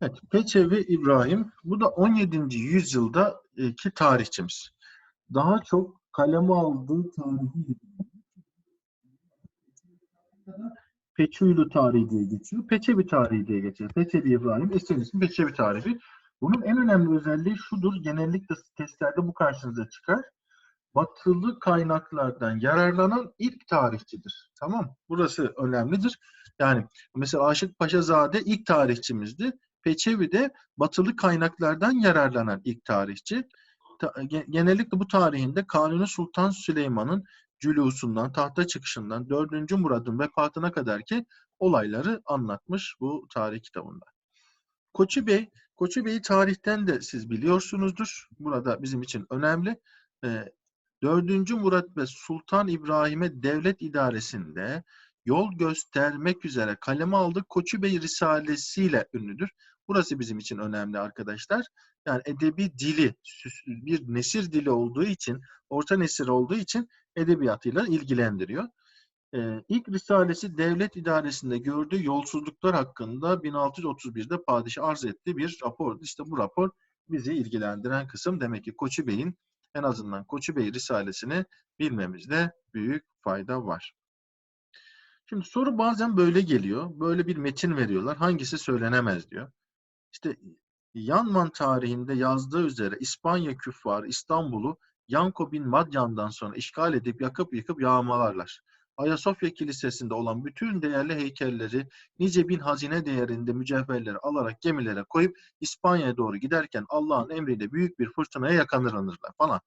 Evet, Peçevi İbrahim, bu da 17. yüzyılda ki tarihçimiz. Daha çok kaleme aldığı tarihi Peçuylu tarihi diye geçiyor. Peçevi tarihi diye geçiyor. Peçevi İbrahim, eserin ismi Peçevi tarihi. Bunun en önemli özelliği şudur, genellikle testlerde bu karşınıza çıkar. Batılı kaynaklardan yararlanan ilk tarihçidir. Tamam Burası önemlidir. Yani mesela Aşık Paşazade ilk tarihçimizdi. Peçevi de batılı kaynaklardan yararlanan ilk tarihçi. Genellikle bu tarihinde Kanuni Sultan Süleyman'ın cülusundan, tahta çıkışından 4. Murad'ın vefatına kadar ki olayları anlatmış bu tarih kitabında. Koçu Bey, Koçu Bey'i tarihten de siz biliyorsunuzdur. Burada bizim için önemli. 4. Murat ve Sultan İbrahim'e devlet idaresinde yol göstermek üzere kaleme aldığı Koçu Bey Risalesiyle ünlüdür. Burası bizim için önemli arkadaşlar. Yani edebi dili, bir nesir dili olduğu için, orta nesir olduğu için edebiyatıyla ilgilendiriyor. Ee, ilk risalesi devlet idaresinde gördüğü yolsuzluklar hakkında 1631'de padişah arz ettiği bir rapordu. İşte bu rapor bizi ilgilendiren kısım demek ki Koçu Bey'in en azından Koçu Bey risalesini bilmemizde büyük fayda var. Şimdi soru bazen böyle geliyor. Böyle bir metin veriyorlar. Hangisi söylenemez diyor. İşte Yanman tarihinde yazdığı üzere İspanya küffarı İstanbul'u Yanko bin Madyan'dan sonra işgal edip yakıp yıkıp yağmalarlar. Ayasofya Kilisesi'nde olan bütün değerli heykelleri nice bin hazine değerinde mücevherleri alarak gemilere koyup İspanya'ya doğru giderken Allah'ın emriyle büyük bir fırtınaya yakalanırlar falan.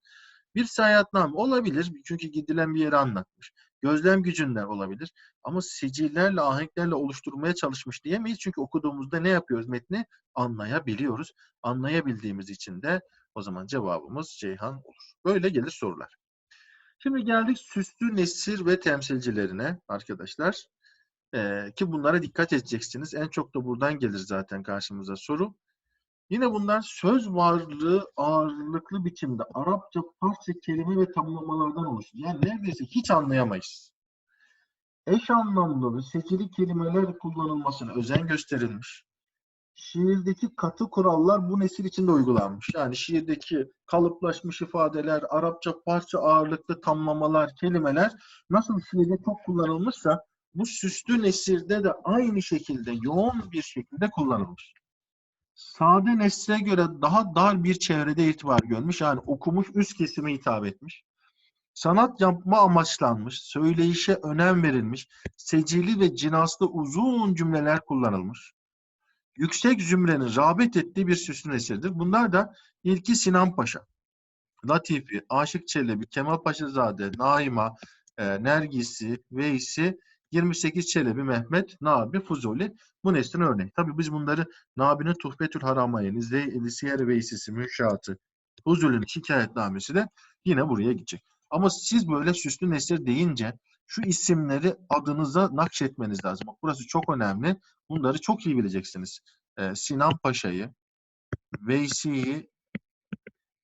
Bir seyahatname olabilir çünkü gidilen bir yeri anlatmış. Gözlem gücünden olabilir. Ama sicillerle, ahenklerle oluşturmaya çalışmış diyemeyiz. Çünkü okuduğumuzda ne yapıyoruz metni? Anlayabiliyoruz. Anlayabildiğimiz için de o zaman cevabımız Ceyhan olur. Böyle gelir sorular. Şimdi geldik süslü nesir ve temsilcilerine arkadaşlar. Ee, ki bunlara dikkat edeceksiniz. En çok da buradan gelir zaten karşımıza soru. Yine bunlar söz varlığı ağırlıklı biçimde Arapça parça kelime ve tamlamalardan oluşur. Yani neredeyse hiç anlayamayız. Eş anlamlı ve seçili kelimeler kullanılmasına özen gösterilmiş. Şiirdeki katı kurallar bu nesil içinde uygulanmış. Yani şiirdeki kalıplaşmış ifadeler, Arapça parça ağırlıklı tamlamalar, kelimeler nasıl şiirde çok kullanılmışsa bu süslü nesirde de aynı şekilde yoğun bir şekilde kullanılmış sade nesle göre daha dar bir çevrede itibar görmüş. Yani okumuş üst kesime hitap etmiş. Sanat yapma amaçlanmış, söyleyişe önem verilmiş, secili ve cinaslı uzun cümleler kullanılmış. Yüksek zümrenin rağbet ettiği bir süslü nesirdir. Bunlar da ilki Sinan Paşa, Latifi, Aşık Çelebi, Kemal Paşazade, Naima, e, Nergisi, Veysi 28 Çelebi, Mehmet, Nabi, Fuzuli bu neslin örneği. Tabii biz bunları Nabi'nin Tuhbetül Haramayn, Siyer Veysisi, Müşatı, Fuzuli'nin şikayetnamesi de yine buraya gidecek. Ama siz böyle süslü nesir deyince şu isimleri adınıza nakşetmeniz lazım. Bak burası çok önemli. Bunları çok iyi bileceksiniz. Ee, Sinan Paşa'yı, Veysi'yi,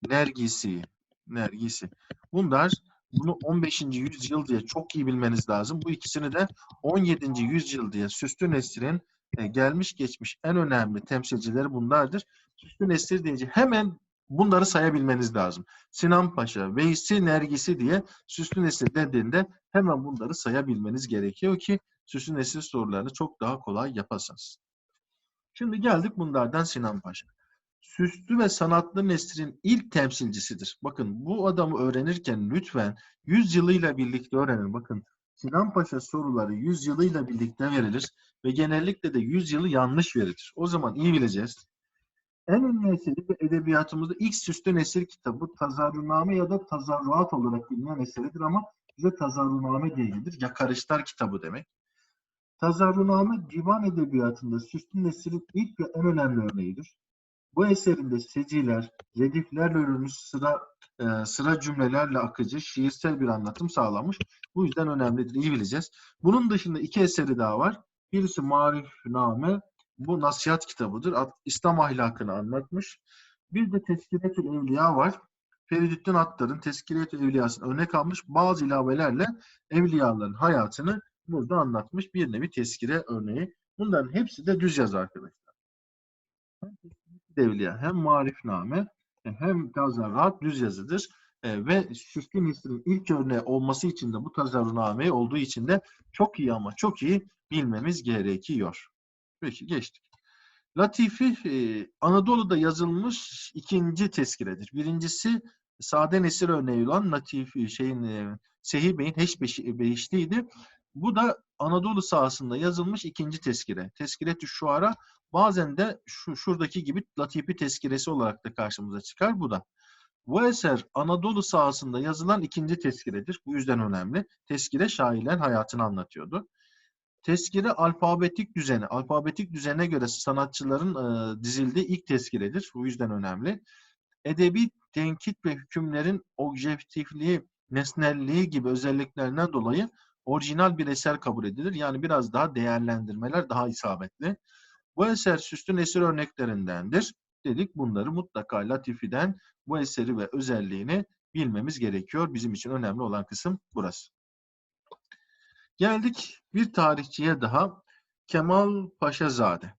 Nergisi'yi, Nergisi. Bunlar bunu 15. yüzyıl diye çok iyi bilmeniz lazım. Bu ikisini de 17. yüzyıl diye Süslü Nesir'in e, gelmiş geçmiş en önemli temsilcileri bunlardır. Süslü Nesir deyince hemen bunları sayabilmeniz lazım. Sinan Paşa, Veysi, Nergisi diye Süslü Nesir dediğinde hemen bunları sayabilmeniz gerekiyor ki Süslü Nesir sorularını çok daha kolay yapasınız. Şimdi geldik bunlardan Sinan Paşa süslü ve sanatlı nesrin ilk temsilcisidir. Bakın bu adamı öğrenirken lütfen 100 yılıyla birlikte öğrenin. Bakın Sinan Paşa soruları 100 yılıyla birlikte verilir ve genellikle de 100 yılı yanlış verilir. O zaman iyi bileceğiz. En ünlü eseri ve edebiyatımızda ilk süslü nesir kitabı Tazarruname ya da Tazarruat olarak bilinen eseridir ama bize Tazarruname diye gelir. Yakarışlar kitabı demek. Tazarruname divan edebiyatında süslü nesrin ilk ve en önemli örneğidir. Bu eserinde seciler, rediflerle örülmüş sıra e, sıra cümlelerle akıcı, şiirsel bir anlatım sağlamış. Bu yüzden önemlidir, iyi bileceğiz. Bunun dışında iki eseri daha var. Birisi Marifname, bu nasihat kitabıdır. İslam ahlakını anlatmış. Bir de Teskiretül Evliya var. Feridüddin Attar'ın Teskiretül Evliyası'nı örnek almış. Bazı ilavelerle evliyaların hayatını burada anlatmış. Bir nevi teskire örneği. Bunların hepsi de düz yazı arkadaşlar. Devliya hem marifname e, hem tazarrat düz yazıdır. E, ve Süslü Nesir'in ilk örneği olması için de bu tazarruname olduğu için de çok iyi ama çok iyi bilmemiz gerekiyor. Peki geçtik. Latifi e, Anadolu'da yazılmış ikinci tezkiredir. Birincisi Sade Nesir örneği olan Latifi şeyin e, Sehi Bey'in Heşbeşli'ydi. Bu da Anadolu sahasında yazılmış ikinci tezkire. Tezkire-tü Şuara bazen de şu şuradaki gibi Latifi tezkiresi olarak da karşımıza çıkar. Bu da. Bu eser Anadolu sahasında yazılan ikinci tezkiredir. Bu yüzden önemli. Tezkire şairlerin hayatını anlatıyordu. Tezkire alfabetik düzeni, alfabetik düzene göre sanatçıların e, dizildiği ilk tezkiredir. Bu yüzden önemli. Edebi tenkit ve hükümlerin objektifliği, nesnelliği gibi özelliklerinden dolayı orijinal bir eser kabul edilir. Yani biraz daha değerlendirmeler daha isabetli. Bu eser süslü nesir örneklerindendir. Dedik bunları mutlaka Latifi'den bu eseri ve özelliğini bilmemiz gerekiyor. Bizim için önemli olan kısım burası. Geldik bir tarihçiye daha. Kemal Paşazade.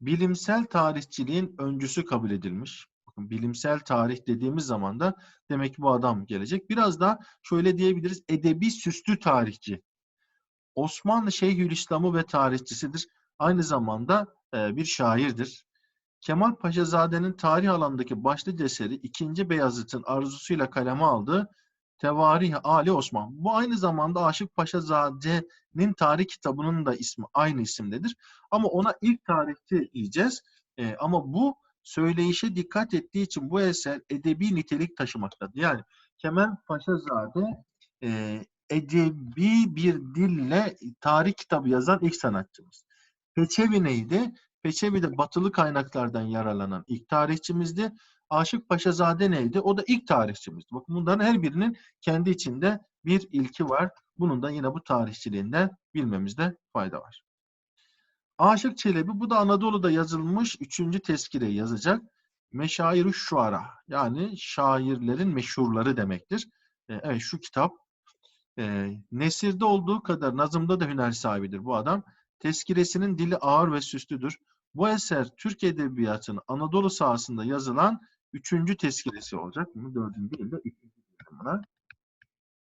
Bilimsel tarihçiliğin öncüsü kabul edilmiş. Bakın bilimsel tarih dediğimiz zaman da demek ki bu adam gelecek. Biraz da şöyle diyebiliriz. Edebi süslü tarihçi. Osmanlı Şeyhülislam'ı ve tarihçisidir. Aynı zamanda e, bir şairdir. Kemal Paşazade'nin tarih alanındaki başlıca eseri 2. Beyazıt'ın arzusuyla kaleme aldığı Tevarih Ali Osman. Bu aynı zamanda Aşık Paşazade'nin tarih kitabının da ismi aynı isimdedir. Ama ona ilk tarihçi diyeceğiz. E, ama bu söyleyişe dikkat ettiği için bu eser edebi nitelik taşımaktadır. Yani Kemal Paşazade e, edebi bir dille tarih kitabı yazan ilk sanatçımız. Peçevi neydi? Peçevi de batılı kaynaklardan yararlanan ilk tarihçimizdi. Aşık Paşazade neydi? O da ilk tarihçimizdi. Bakın bunların her birinin kendi içinde bir ilki var. Bunun da yine bu tarihçiliğinden bilmemizde fayda var. Aşık Çelebi bu da Anadolu'da yazılmış üçüncü tezkireyi yazacak. Meşair-i Şuara yani şairlerin meşhurları demektir. E, evet şu kitap e, Nesir'de olduğu kadar nazımda da hüner sahibidir bu adam. Tezkiresinin dili ağır ve süslüdür. Bu eser Türk Edebiyatı'nın Anadolu sahasında yazılan üçüncü tezkiresi olacak. Bunu dördüncü değil de üçüncü buna.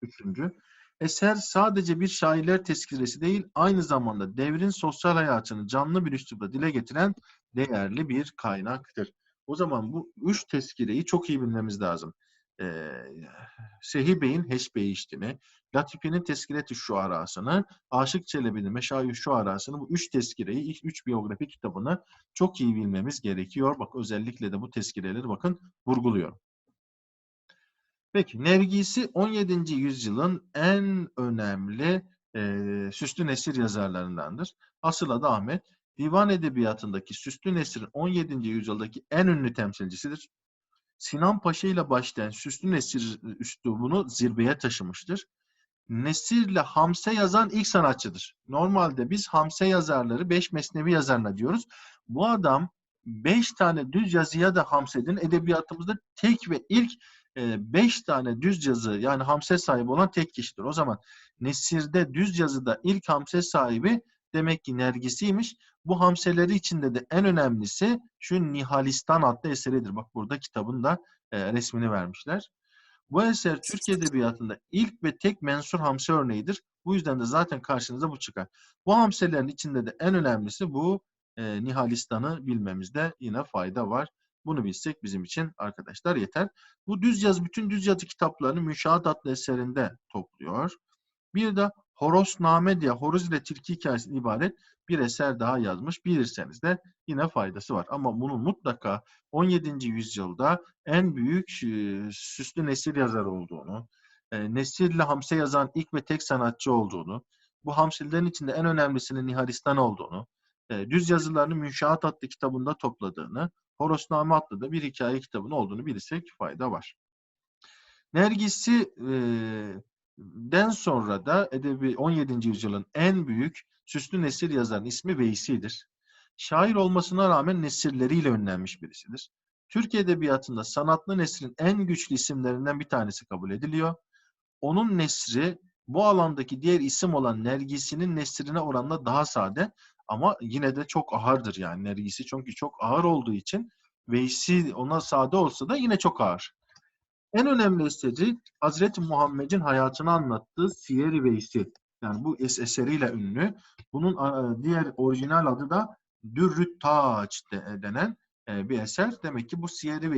Üçüncü. Eser sadece bir şairler tezkiresi değil, aynı zamanda devrin sosyal hayatını canlı bir üslupla dile getiren değerli bir kaynaktır. O zaman bu üç tezkireyi çok iyi bilmemiz lazım. Ee, Sehi Bey'in Heşbe iştini, Latifi'nin Tezkiret-i Şuarasını, Aşık Çelebi'nin Meşayi Şuarasını, bu üç tezkireyi, ilk üç biyografi kitabını çok iyi bilmemiz gerekiyor. Bak özellikle de bu tezkireleri bakın vurguluyorum. Peki Nergisi 17. yüzyılın en önemli e, süslü nesir yazarlarındandır. Asıl adı Ahmet. Divan edebiyatındaki süslü nesirin 17. yüzyıldaki en ünlü temsilcisidir. Sinan Paşa ile başlayan süslü nesir üslubunu zirveye taşımıştır. Nesirle hamse yazan ilk sanatçıdır. Normalde biz hamse yazarları beş mesnevi yazarına diyoruz. Bu adam beş tane düz yazıya da hamsedin edebiyatımızda tek ve ilk e, beş tane düz yazı yani hamse sahibi olan tek kişidir. O zaman Nesir'de düz yazıda ilk hamse sahibi demek ki Nergisiymiş. Bu hamseleri içinde de en önemlisi şu Nihalistan adlı eseridir. Bak burada kitabın da e, resmini vermişler. Bu eser Türk Edebiyatı'nda ilk ve tek mensur hamse örneğidir. Bu yüzden de zaten karşınıza bu çıkar. Bu hamselerin içinde de en önemlisi bu e, Nihalistan'ı bilmemizde yine fayda var. Bunu bilsek bizim için arkadaşlar yeter. Bu düz yazı, bütün düz yazı kitaplarını Müşahat adlı eserinde topluyor. Bir de Horosname diye horoz ile tilki hikayesinden ibaret bir eser daha yazmış. Bilirseniz de yine faydası var. Ama bunun mutlaka 17. yüzyılda en büyük e, süslü nesil yazarı olduğunu, e, nesille hamse yazan ilk ve tek sanatçı olduğunu, bu hamsillerin içinde en önemlisinin Nihalistan olduğunu, e, düz yazılarını Münşaat adlı kitabında topladığını, Horosname adlı da bir hikaye kitabının olduğunu bilirsek fayda var. Nergis'i e, den sonra da edebi 17. yüzyılın en büyük süslü nesir yazarın ismi Veysi'dir. Şair olmasına rağmen nesirleriyle ünlenmiş birisidir. Türk Edebiyatı'nda sanatlı nesrin en güçlü isimlerinden bir tanesi kabul ediliyor. Onun nesri bu alandaki diğer isim olan Nergisi'nin nesrine oranla daha sade ama yine de çok ağırdır yani Nergisi çünkü çok ağır olduğu için Veysi ona sade olsa da yine çok ağır. En önemli eseri Hazreti Muhammed'in hayatını anlattığı Siyer-i Veysi. Yani bu es eseriyle ünlü. Bunun a, diğer orijinal adı da Dürrüt Taç de- denen e, bir eser. Demek ki bu Siyer-i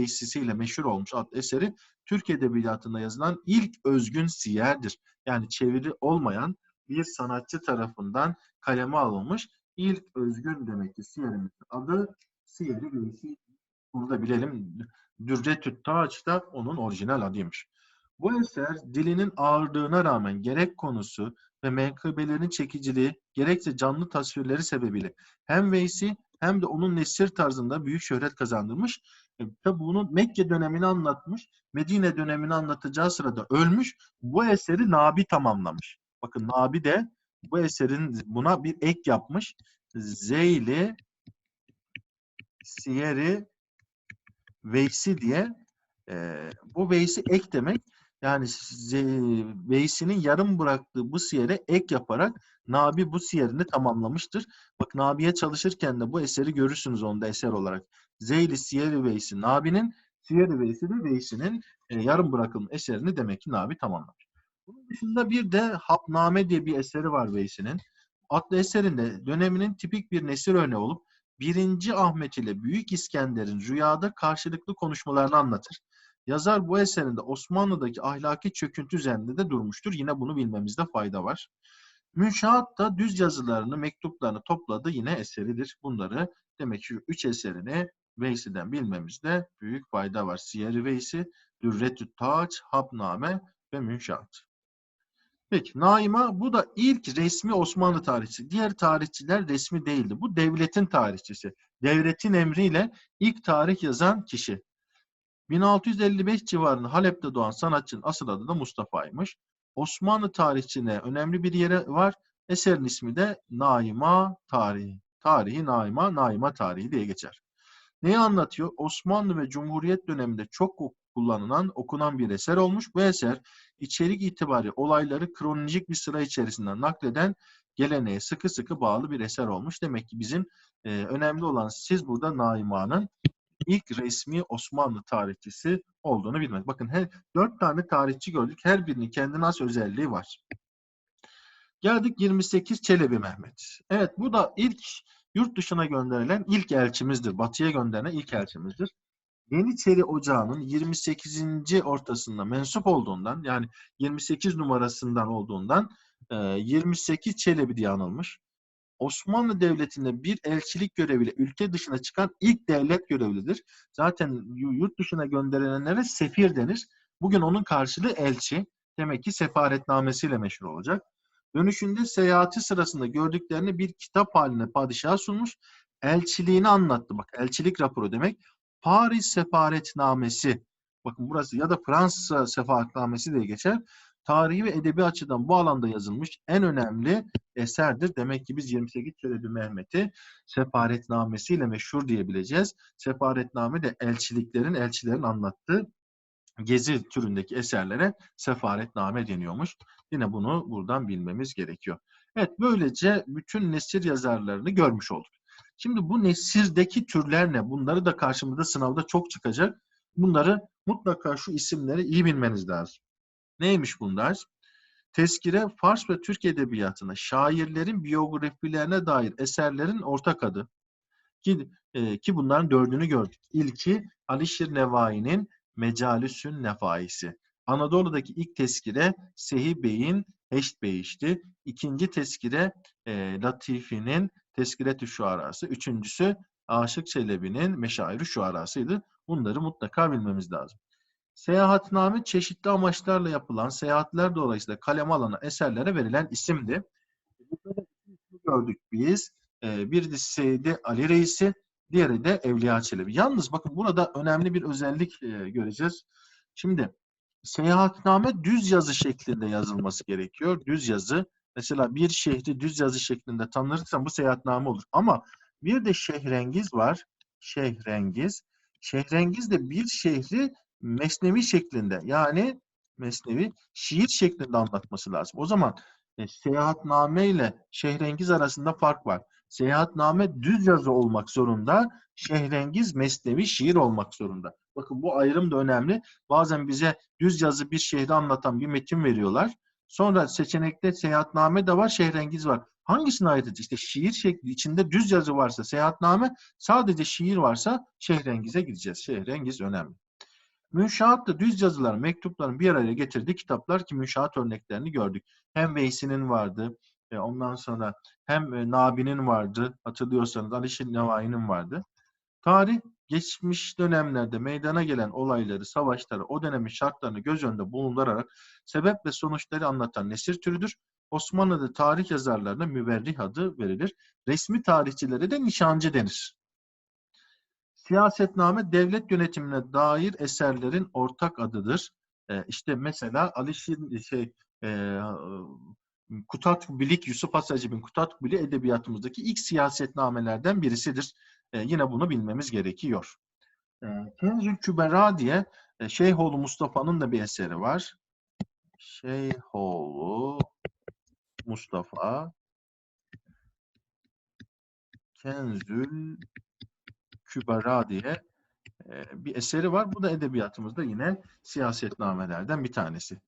meşhur olmuş adlı eseri Türk Edebiyatı'nda yazılan ilk özgün siyerdir. Yani çeviri olmayan bir sanatçı tarafından kaleme alınmış ilk özgün demek ki siyerimizin adı Siyer-i Veysi. Bunu da bilelim. Dürretü Taç da onun orijinal adıymış. Bu eser dilinin ağırlığına rağmen gerek konusu ve menkıbelerin çekiciliği gerekse canlı tasvirleri sebebiyle hem Veysi hem de onun nesir tarzında büyük şöhret kazandırmış. E, tabi bunun Mekke dönemini anlatmış, Medine dönemini anlatacağı sırada ölmüş. Bu eseri Nabi tamamlamış. Bakın Nabi de bu eserin buna bir ek yapmış. Zeyli Siyeri Veysi diye e, bu Veysi ek demek. Yani Veysi'nin yarım bıraktığı bu siyere ek yaparak Nabi bu siyerini tamamlamıştır. Bak Nabi'ye çalışırken de bu eseri görürsünüz onda eser olarak. Zeyli Siyeri Veysi Nabi'nin, Siyeri Veysi de Veysi'nin e, yarım bırakılmış eserini demek ki Nabi tamamlamış. Bunun dışında bir de Hapname diye bir eseri var Veysi'nin. Adlı eserinde döneminin tipik bir nesir örneği olup 1. Ahmet ile Büyük İskender'in rüyada karşılıklı konuşmalarını anlatır. Yazar bu eserinde Osmanlı'daki ahlaki çöküntü üzerinde de durmuştur. Yine bunu bilmemizde fayda var. Münşaat da düz yazılarını, mektuplarını topladı yine eseridir. Bunları demek ki üç eserini Veysi'den bilmemizde büyük fayda var. Siyer-i Veysi, Dürretü Taç, Hapname ve Münşaat. Peki Naima bu da ilk resmi Osmanlı tarihçisi. Diğer tarihçiler resmi değildi. Bu devletin tarihçisi. Devletin emriyle ilk tarih yazan kişi. 1655 civarında Halep'te doğan sanatçının asıl adı da Mustafa'ymış. Osmanlı tarihçine önemli bir yeri var. Eserin ismi de Naima Tarihi. Tarihi Naima, Naima Tarihi diye geçer. Neyi anlatıyor? Osmanlı ve Cumhuriyet döneminde çok kullanılan, okunan bir eser olmuş. Bu eser içerik itibari olayları kronolojik bir sıra içerisinden nakleden geleneğe sıkı sıkı bağlı bir eser olmuş. Demek ki bizim e, önemli olan siz burada Naima'nın ilk resmi Osmanlı tarihçisi olduğunu bilmek. Bakın her, dört tane tarihçi gördük. Her birinin kendine has özelliği var. Geldik 28 Çelebi Mehmet. Evet bu da ilk yurt dışına gönderilen ilk elçimizdir. Batıya gönderilen ilk elçimizdir. Yeniçeri Ocağı'nın 28. ortasında mensup olduğundan yani 28 numarasından olduğundan e, 28 Çelebi diye anılmış. Osmanlı Devleti'nde bir elçilik göreviyle ülke dışına çıkan ilk devlet görevlidir. Zaten yurt dışına gönderilenlere sefir denir. Bugün onun karşılığı elçi. Demek ki sefaretnamesiyle meşhur olacak. Dönüşünde seyahati sırasında gördüklerini bir kitap haline padişaha sunmuş. Elçiliğini anlattı. Bak elçilik raporu demek. Paris sefaretnamesi. Bakın burası ya da Fransa sefaretnamesi diye geçer. Tarihi ve edebi açıdan bu alanda yazılmış en önemli eserdir. Demek ki biz 28 Çelebi Mehmet'i sefaretnamesiyle meşhur diyebileceğiz. Sefaretname de elçiliklerin, elçilerin anlattığı gezi türündeki eserlere sefaretname deniyormuş. Yine bunu buradan bilmemiz gerekiyor. Evet böylece bütün nesir yazarlarını görmüş olduk. Şimdi bu nesirdeki türler ne? Bunları da karşımızda sınavda çok çıkacak. Bunları mutlaka şu isimleri iyi bilmeniz lazım. Neymiş bunlar? Tezkire Fars ve Türk edebiyatına şairlerin biyografilerine dair eserlerin ortak adı. Ki, e, ki bunların dördünü gördük. İlki Alişir Nevai'nin Mecalisün Nefaisi. Anadolu'daki ilk tezkire Sehi Bey'in Heşt Bey'işti. İkinci tezkire e, Latifi'nin Tezkiret-ü Şuarası. Üçüncüsü Aşık Çelebi'nin Meşair-i Şuarası'ydı. Bunları mutlaka bilmemiz lazım. Seyahatname çeşitli amaçlarla yapılan seyahatler dolayısıyla kaleme alınan eserlere verilen isimdi. Burada gördük biz. Ee, bir de Seydi Ali Reis'i, diğeri de Evliya Çelebi. Yalnız bakın burada önemli bir özellik e, göreceğiz. Şimdi seyahatname düz yazı şeklinde yazılması gerekiyor. Düz yazı. Mesela bir şehri düz yazı şeklinde tanırsan bu seyahatname olur. Ama bir de şehrengiz var. Şehrengiz. Şehrengiz de bir şehri mesnevi şeklinde yani mesnevi şiir şeklinde anlatması lazım. O zaman e, seyahatname ile şehrengiz arasında fark var. Seyahatname düz yazı olmak zorunda. Şehrengiz mesnevi şiir olmak zorunda. Bakın bu ayrım da önemli. Bazen bize düz yazı bir şehri anlatan bir metin veriyorlar. Sonra seçenekte seyahatname de var, şehrengiz var. Hangisine ait edecek? İşte şiir şekli içinde düz yazı varsa seyahatname, sadece şiir varsa şehrengize gideceğiz. Şehrengiz önemli. Münşaat da düz yazılar, mektupların bir araya getirdiği kitaplar ki münşaat örneklerini gördük. Hem Veysi'nin vardı, e, ondan sonra hem e, Nabi'nin vardı, hatırlıyorsanız Alişin Nevai'nin vardı. Tarih, geçmiş dönemlerde meydana gelen olayları, savaşları, o dönemin şartlarını göz önünde bulundurarak sebep ve sonuçları anlatan nesir türüdür. Osmanlı'da tarih yazarlarına müverrih adı verilir. Resmi tarihçilere de nişancı denir. Siyasetname devlet yönetimine dair eserlerin ortak adıdır. Ee, işte mesela Alişin şey e, Kutat Bilik Yusuf Hasacib'in Kutat Bilik edebiyatımızdaki ilk siyasetnamelerden birisidir. E, yine bunu bilmemiz gerekiyor. E, Kenzül Kübera diye e, Şeyhoğlu Mustafa'nın da bir eseri var. Şeyhoğlu Mustafa Kenzül Kübera diye e, bir eseri var. Bu da edebiyatımızda yine siyasetnamelerden bir tanesi.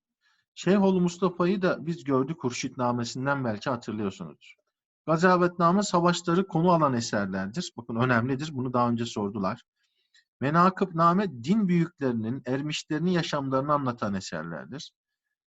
Şeyhoğlu Mustafa'yı da biz gördük Hurşitnamesinden belki hatırlıyorsunuz. Gazavetname savaşları konu alan eserlerdir. Bakın önemlidir. Bunu daha önce sordular. Menakıbname din büyüklerinin, ermişlerinin yaşamlarını anlatan eserlerdir.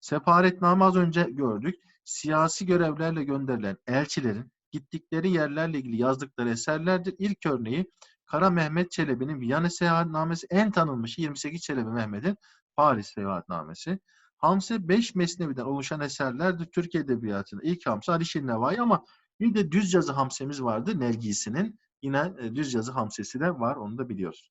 Sefaretname az önce gördük. Siyasi görevlerle gönderilen elçilerin gittikleri yerlerle ilgili yazdıkları eserlerdir. İlk örneği Kara Mehmet Çelebi'nin Viyana Seyahatnamesi en tanınmış 28 Çelebi Mehmet'in Paris Seyahatnamesi. Hamse 5 mesneviden oluşan eserlerdir. Türk Edebiyatı'nda ilk Hamse Alişir Nevai ama bir de düz yazı hamsemiz vardı Nergisi'nin. Yine e, düz yazı hamsesi de var onu da biliyoruz.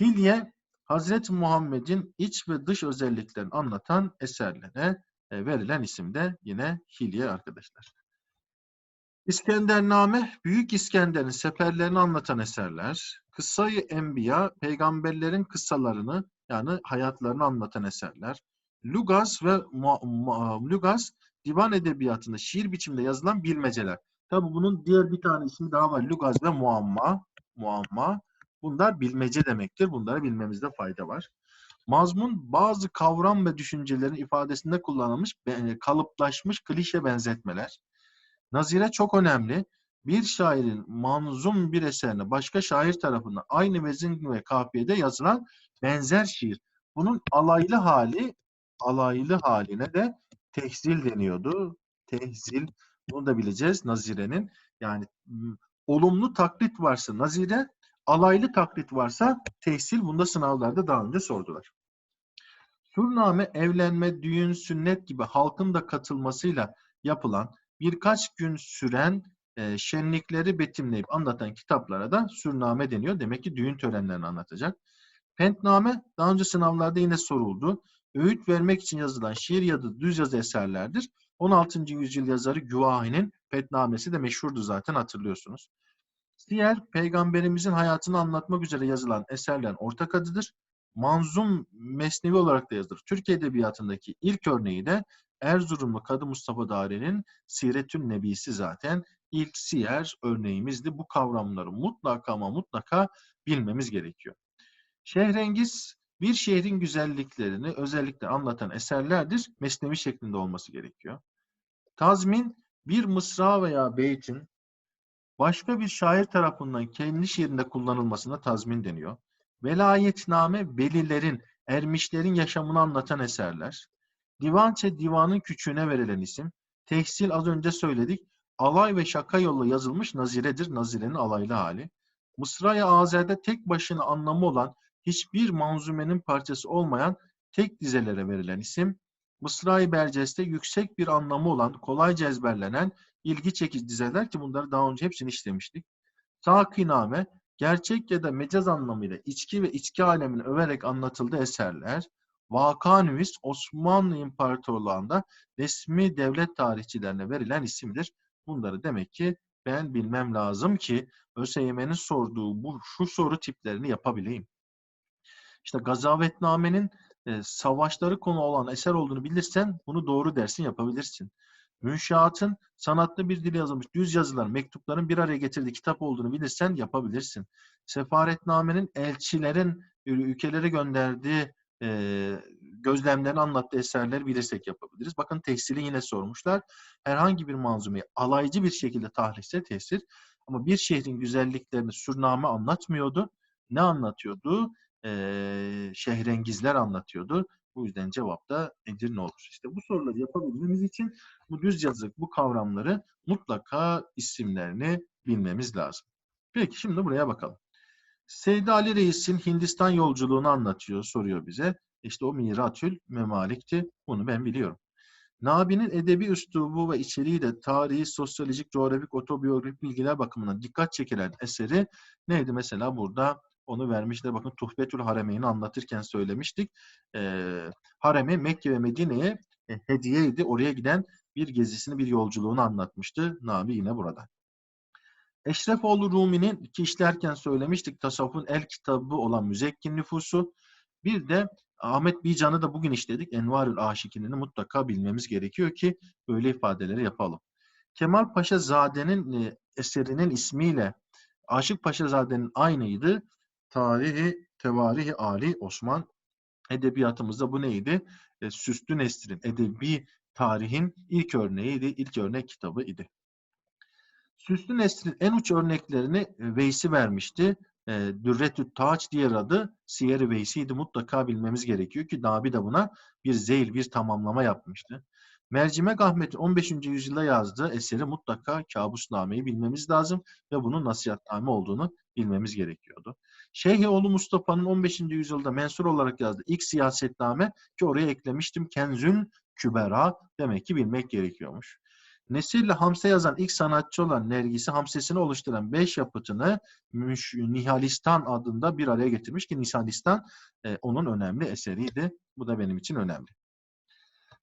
Hilye Hazreti Muhammed'in iç ve dış özelliklerini anlatan eserlere e, verilen isim de yine Hilye arkadaşlar. İskendername, Büyük İskender'in seferlerini anlatan eserler. Kıssayı Enbiya, peygamberlerin kıssalarını yani hayatlarını anlatan eserler. Lugaz ve Lugaz, divan edebiyatında şiir biçiminde yazılan bilmeceler. Tabi bunun diğer bir tane ismi daha var. Lugaz ve muamma. Muamma. Bunlar bilmece demektir. Bunları bilmemizde fayda var. Mazmun bazı kavram ve düşüncelerin ifadesinde kullanılmış kalıplaşmış klişe benzetmeler. Nazire çok önemli. Bir şairin manzum bir eserine başka şair tarafından aynı vezin ve kafiyede yazılan benzer şiir. Bunun alaylı hali alaylı haline de tehzil deniyordu. Tehzil bunu da bileceğiz Nazire'nin. Yani olumlu taklit varsa Nazire, alaylı taklit varsa tehsil. Bunda sınavlarda daha önce sordular. Surname evlenme, düğün, sünnet gibi halkın da katılmasıyla yapılan birkaç gün süren e, şenlikleri betimleyip anlatan kitaplara da sürname deniyor. Demek ki düğün törenlerini anlatacak. Pentname daha önce sınavlarda yine soruldu. Öğüt vermek için yazılan şiir ya da düz yazı eserlerdir. 16. yüzyıl yazarı Güvahi'nin Fethnamesi de meşhurdu zaten hatırlıyorsunuz. Diğer peygamberimizin hayatını anlatmak üzere yazılan eserlerin ortak adıdır. Manzum mesnevi olarak da yazılır. Türk Edebiyatı'ndaki ilk örneği de Erzurumlu Kadı Mustafa Dare'nin Siretün Nebisi zaten ilk siyer örneğimizdi. Bu kavramları mutlaka ama mutlaka bilmemiz gerekiyor. Şehrengiz bir şehrin güzelliklerini özellikle anlatan eserlerdir. Mesnevi şeklinde olması gerekiyor. Tazmin bir mısra veya beytin başka bir şair tarafından kendi şiirinde kullanılmasına tazmin deniyor. Velayetname velilerin, ermişlerin yaşamını anlatan eserler. Divançe divanın küçüğüne verilen isim. Tehsil az önce söyledik. Alay ve şaka yolla yazılmış naziredir. Nazirenin alaylı hali. Mısra-i Azer'de tek başına anlamı olan hiçbir manzumenin parçası olmayan tek dizelere verilen isim. Mısra-i Berces'te yüksek bir anlamı olan, kolayca ezberlenen, ilgi çekici dizeler ki bunları daha önce hepsini işlemiştik. Sakiname, gerçek ya da mecaz anlamıyla içki ve içki alemini överek anlatıldığı eserler. Vakanüvis Osmanlı İmparatorluğu'nda resmi devlet tarihçilerine verilen isimdir. Bunları demek ki ben bilmem lazım ki ÖSYM'nin sorduğu bu şu soru tiplerini yapabileyim. İşte Gazavetname'nin e, savaşları konu olan eser olduğunu bilirsen bunu doğru dersin yapabilirsin. Münşaatın sanatlı bir dili yazılmış düz yazılar, mektupların bir araya getirdiği kitap olduğunu bilirsen yapabilirsin. Sefaretnamenin elçilerin ülkelere gönderdiği e, gözlemlerini anlattığı eserleri bilirsek yapabiliriz. Bakın tehsili yine sormuşlar. Herhangi bir manzumeyi alaycı bir şekilde tahrişse tesir. Ama bir şehrin güzelliklerini surname anlatmıyordu. Ne anlatıyordu? Ee, şehrengizler anlatıyordu. Bu yüzden cevap da Edirne olur. İşte bu soruları yapabilmemiz için bu düz yazı, bu kavramları mutlaka isimlerini bilmemiz lazım. Peki şimdi buraya bakalım. Seydi Ali Reis'in Hindistan yolculuğunu anlatıyor, soruyor bize. İşte o Miratül Memalik'ti. Bunu ben biliyorum. Nabi'nin edebi üslubu ve içeriği de tarihi, sosyolojik, coğrafik, otobiyografik bilgiler bakımından dikkat çekilen eseri neydi? Mesela burada onu vermişler. Bakın Tuhbetül Haremeyn'i anlatırken söylemiştik. Ee, Haremi Mekke ve Medine'ye e, hediyeydi. Oraya giden bir gezisini, bir yolculuğunu anlatmıştı. Nabi yine burada. Eşrefoğlu Rumi'nin ki işlerken söylemiştik tasavvufun el kitabı olan Müzekkin Nüfusu. Bir de Ahmet Bican'ı da bugün işledik. Envarül Aşikin'ini mutlaka bilmemiz gerekiyor ki böyle ifadeleri yapalım. Kemal Paşa Zade'nin e, eserinin ismiyle Aşık Paşa Zade'nin aynıydı. Tarihi, Tevarihi Ali Osman edebiyatımızda bu neydi? E, Süslü Nesrin edebi tarihin ilk örneğiydi, ilk örnek kitabı idi. Süslü Nesrin en uç örneklerini e, Veysi vermişti. E, Dürretü Taç diğer adı Siyer-i Veysi'ydi. Mutlaka bilmemiz gerekiyor ki Nabi de buna bir zeyl, bir tamamlama yapmıştı. Mercimek Ahmet'in 15. yüzyılda yazdığı eseri mutlaka Kabusname'yi bilmemiz lazım ve bunun nasihatname olduğunu bilmemiz gerekiyordu. Şeyhoğlu Mustafa'nın 15. yüzyılda mensur olarak yazdığı ilk siyasetname ki oraya eklemiştim Kenzül Kübera demek ki bilmek gerekiyormuş. Nesirle Hamse yazan ilk sanatçı olan Nergis'i Hamsesini oluşturan beş yapıtını Nihalistan adında bir araya getirmiş ki Nihalistan e, onun önemli eseriydi. Bu da benim için önemli.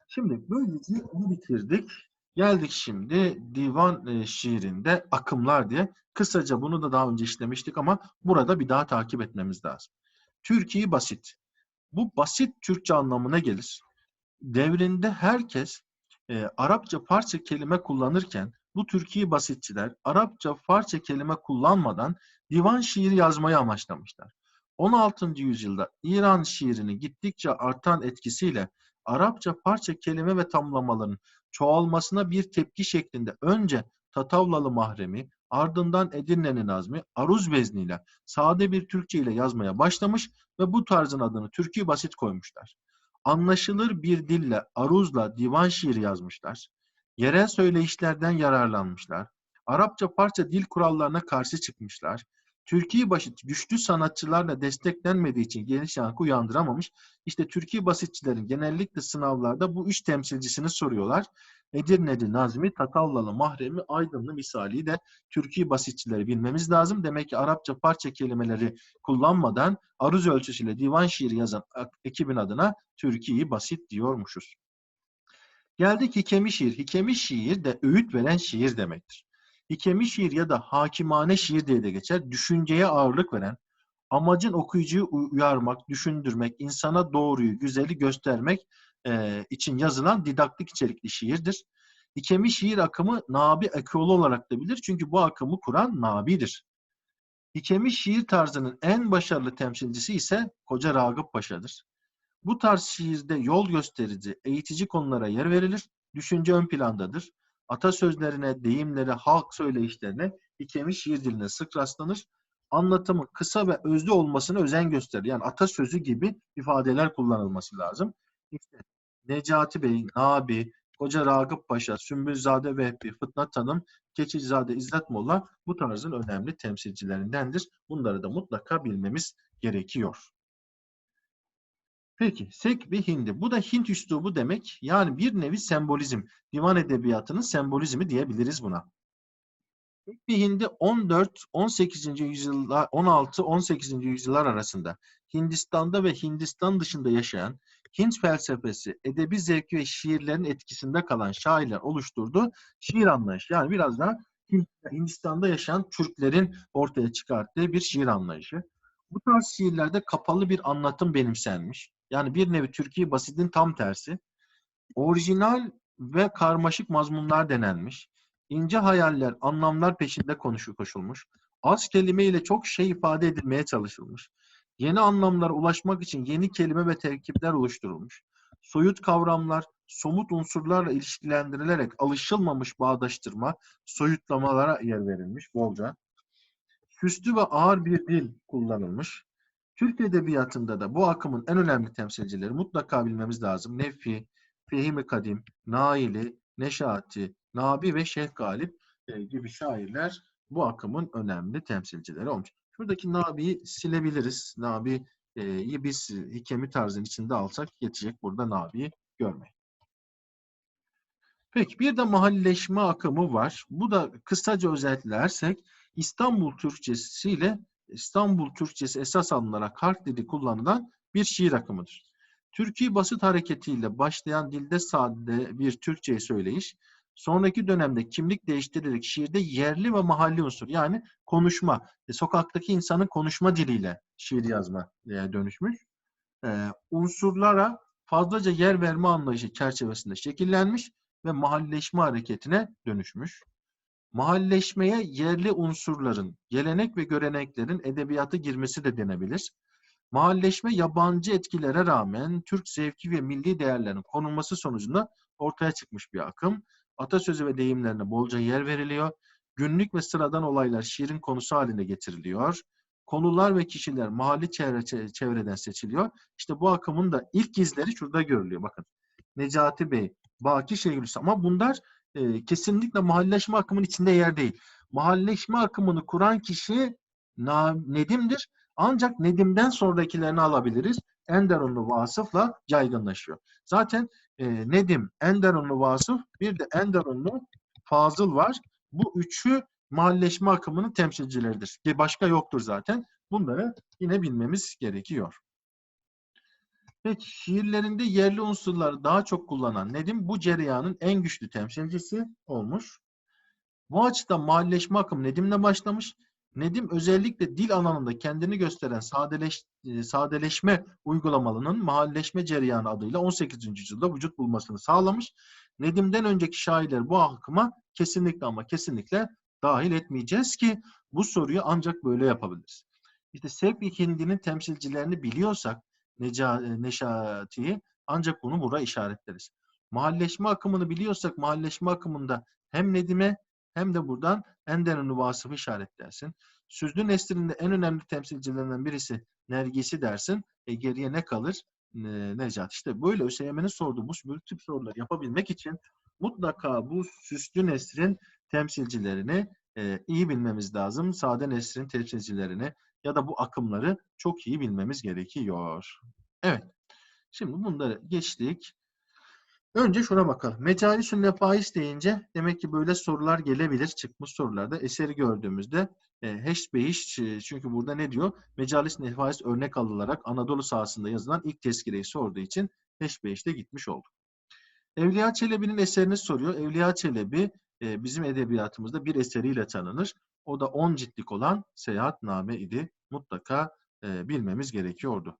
Şimdi böylece onu bitirdik. Geldik şimdi divan e, şiirinde akımlar diye. Kısaca bunu da daha önce işlemiştik ama burada bir daha takip etmemiz lazım. Türkiye basit. Bu basit Türkçe anlamına gelir. Devrinde herkes e, Arapça Farsça kelime kullanırken bu Türkiye basitçiler Arapça Farsça kelime kullanmadan divan şiiri yazmayı amaçlamışlar. 16. yüzyılda İran şiirini gittikçe artan etkisiyle Arapça Farsça kelime ve tamlamaların çoğalmasına bir tepki şeklinde önce Tatavlalı Mahremi, ardından Edirne'nin Nazmi, Aruz vezniyle sade bir Türkçe ile yazmaya başlamış ve bu tarzın adını Türkiye basit koymuşlar anlaşılır bir dille, aruzla divan şiiri yazmışlar. Yerel söyleyişlerden yararlanmışlar. Arapça parça dil kurallarına karşı çıkmışlar. Türkiye basit güçlü sanatçılarla desteklenmediği için geniş yankı uyandıramamış. İşte Türkiye basitçilerin genellikle sınavlarda bu üç temsilcisini soruyorlar. Edirne'li Nazmi, Tatavlalı Mahremi, Aydınlı misali de Türkiye basitçileri bilmemiz lazım. Demek ki Arapça parça kelimeleri kullanmadan aruz ölçüsüyle divan şiiri yazan ekibin adına Türkiye'yi basit diyormuşuz. Geldik hikemi şiir. Hikemi şiir de öğüt veren şiir demektir. Hikemi şiir ya da hakimane şiir diye de geçer. Düşünceye ağırlık veren, amacın okuyucuyu uyarmak, düşündürmek, insana doğruyu, güzeli göstermek e, için yazılan didaktik içerikli şiirdir. Hikemi şiir akımı Nabi ekolu olarak da bilir. Çünkü bu akımı kuran Nabi'dir. Hikemi şiir tarzının en başarılı temsilcisi ise Koca Ragıp Paşa'dır. Bu tarz şiirde yol gösterici, eğitici konulara yer verilir. Düşünce ön plandadır. Atasözlerine, deyimlere, halk söyleyişlerine, hikemi şiir diline sık rastlanır. Anlatımı kısa ve özlü olmasına özen gösterir. Yani atasözü gibi ifadeler kullanılması lazım. İşte Necati Bey, Nabi, Koca Ragıp Paşa, Sümbülzade Vehbi, Fıtnat Hanım, Keçicizade İzzet Molla bu tarzın önemli temsilcilerindendir. Bunları da mutlaka bilmemiz gerekiyor. Peki, sek ve hindi. Bu da Hint üslubu demek. Yani bir nevi sembolizm. Divan edebiyatının sembolizmi diyebiliriz buna. Sek ve hindi 14-18. yüzyıllar, 16-18. yüzyıllar arasında Hindistan'da ve Hindistan dışında yaşayan Hint felsefesi, edebi zevki ve şiirlerin etkisinde kalan şairler oluşturduğu şiir anlayışı. Yani biraz da Hindistan'da yaşayan Türklerin ortaya çıkarttığı bir şiir anlayışı. Bu tarz şiirlerde kapalı bir anlatım benimsenmiş. Yani bir nevi Türkiye basitin tam tersi. Orijinal ve karmaşık mazmunlar denenmiş. İnce hayaller, anlamlar peşinde konuşu koşulmuş. Az kelime ile çok şey ifade edilmeye çalışılmış. Yeni anlamlara ulaşmak için yeni kelime ve terkipler oluşturulmuş. Soyut kavramlar, somut unsurlarla ilişkilendirilerek alışılmamış bağdaştırma, soyutlamalara yer verilmiş bolca. Süslü ve ağır bir dil kullanılmış. Türk Edebiyatı'nda da bu akımın en önemli temsilcileri mutlaka bilmemiz lazım. Nefi, Fehimi Kadim, Naili, Neşati, Nabi ve Şeyh Galip e, gibi şairler bu akımın önemli temsilcileri olmuş. Şuradaki Nabi'yi silebiliriz. Nabi'yi biz hikemi tarzının içinde alsak yetecek burada Nabi'yi görmek. Peki bir de mahalleşme akımı var. Bu da kısaca özetlersek İstanbul Türkçesi ile İstanbul Türkçesi esas alınarak harf dili kullanılan bir şiir akımıdır. Türkiye basit hareketiyle başlayan dilde sade bir Türkçe söyleyiş, sonraki dönemde kimlik değiştirilerek şiirde yerli ve mahalli unsur yani konuşma, e, sokaktaki insanın konuşma diliyle şiir yazma e, dönüşmüş. E, unsurlara fazlaca yer verme anlayışı çerçevesinde şekillenmiş ve mahalleşme hareketine dönüşmüş. Mahalleşmeye yerli unsurların, gelenek ve göreneklerin edebiyata girmesi de denebilir. Mahalleşme yabancı etkilere rağmen Türk zevki ve milli değerlerin konulması sonucunda ortaya çıkmış bir akım. Atasözü ve deyimlerine bolca yer veriliyor. Günlük ve sıradan olaylar şiirin konusu haline getiriliyor. Konular ve kişiler mahalli çevre, çevreden seçiliyor. İşte bu akımın da ilk izleri şurada görülüyor. Bakın Necati Bey, Baki Şeyhülislam ama bunlar e, kesinlikle mahalleşme akımının içinde yer değil. Mahalleşme akımını kuran kişi Na- Nedim'dir. Ancak Nedim'den sonrakilerini alabiliriz. Enderunlu Vasıf'la yaygınlaşıyor. Zaten e, Nedim, Enderunlu Vasıf, bir de Enderunlu Fazıl var. Bu üçü mahalleşme akımının temsilcileridir. Başka yoktur zaten. Bunları yine bilmemiz gerekiyor. Peki şiirlerinde yerli unsurları daha çok kullanan Nedim bu cereyanın en güçlü temsilcisi olmuş. Bu açıdan mahalleşme akımı Nedim'le başlamış. Nedim özellikle dil alanında kendini gösteren sadeleş, e, sadeleşme uygulamalarının mahalleşme cereyanı adıyla 18. yüzyılda vücut bulmasını sağlamış. Nedim'den önceki şairler bu akıma kesinlikle ama kesinlikle dahil etmeyeceğiz ki bu soruyu ancak böyle yapabiliriz. İşte Sevk Hindi'nin temsilcilerini biliyorsak Neca, e, Neşati'yi ancak bunu buraya işaretleriz. Mahalleşme akımını biliyorsak mahalleşme akımında hem Nedim'e hem de buradan Enderunlu Vasıf'ı işaretlersin. Süzlü neslinin de en önemli temsilcilerinden birisi Nergisi dersin. E geriye ne kalır? Ne, Necat. İşte böyle ÖSYM'nin sorduğu bu, tip soruları yapabilmek için mutlaka bu süslü neslin temsilcilerini e, iyi bilmemiz lazım. Sade neslin temsilcilerini ya da bu akımları çok iyi bilmemiz gerekiyor. Evet. Şimdi bunları geçtik. Önce şuna bakalım. Mecalisün nefais deyince demek ki böyle sorular gelebilir. Çıkmış sorularda eseri gördüğümüzde e, heş behiş e, çünkü burada ne diyor? Mecalis nefais örnek alınarak Anadolu sahasında yazılan ilk tezkireyi sorduğu için heş behişte gitmiş oldu. Evliya Çelebi'nin eserini soruyor. Evliya Çelebi e, bizim edebiyatımızda bir eseriyle tanınır. O da 10 ciltlik olan Seyahatname idi. Mutlaka e, bilmemiz gerekiyordu.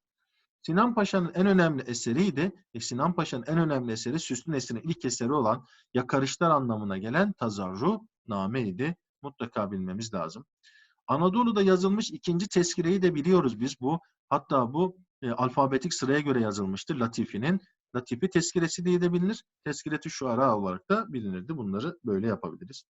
Sinan Paşa'nın en önemli eseriydi. E, Sinan Paşa'nın en önemli eseri Süslü Nesrin'in ilk eseri olan Yakarışlar anlamına gelen Tazarru Name idi. Mutlaka bilmemiz lazım. Anadolu'da yazılmış ikinci tezkireyi de biliyoruz biz bu. Hatta bu e, alfabetik sıraya göre yazılmıştır Latifi'nin. Latifi tezkiresi diye de bilinir. Tezkireti şuara olarak da bilinirdi. Bunları böyle yapabiliriz.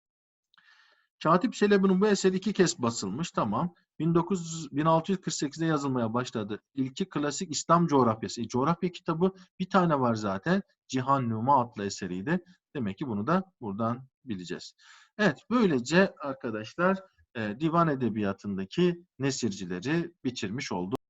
Katip Çelebi'nin bu eseri iki kez basılmış. Tamam. 1900, 1648'de yazılmaya başladı. İlki klasik İslam coğrafyası. E, coğrafya kitabı bir tane var zaten. Cihan Numa adlı eseriydi. Demek ki bunu da buradan bileceğiz. Evet böylece arkadaşlar e, divan edebiyatındaki nesircileri bitirmiş olduk.